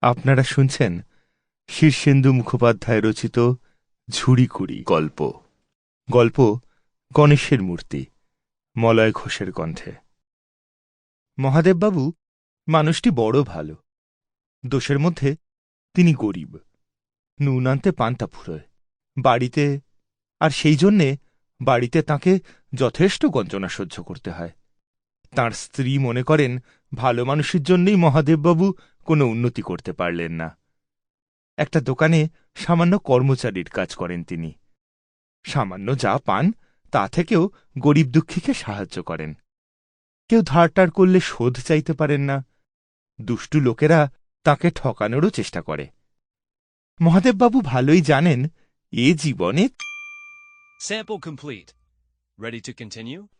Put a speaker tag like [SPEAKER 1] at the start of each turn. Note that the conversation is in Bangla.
[SPEAKER 1] আপনারা শুনছেন শীর্ষেন্দু মুখোপাধ্যায় রচিত ঝুড়িকুড়ি গল্প। গল্প গণেশের মূর্তি মলয় ঘোষের কণ্ঠে। মহাদেববাবু মানুষটি বড় ভালো। দোষের মধ্যে তিনি গরিব। নুন আনতে পান্তা ফুরোয়। বাড়িতে আর সেই জন্যে বাড়িতে তাকে যথেষ্ট গঞ্জনা সহ্য করতে হয়। তার স্ত্রী মনে করেন ভালো মানুষের জন্যই মহাদেববাবু কোনো উন্নতি করতে পারলেন না। একটা দোকানে সামান্য কর্মচারীর কাজ করেন তিনি। সামান্য যা পান, তা থেকেও গরিব দুঃখীকে সাহায্য করেন। কেউ ধারটার করলে শোধ চাইতে পারেন না। দুষ্টু লোকেরা তাকে ঠকানোরও চেষ্টা করে। মহাদেববাবু ভালোই জানেন, এ জীবনে
[SPEAKER 2] Sample complete. Ready to continue?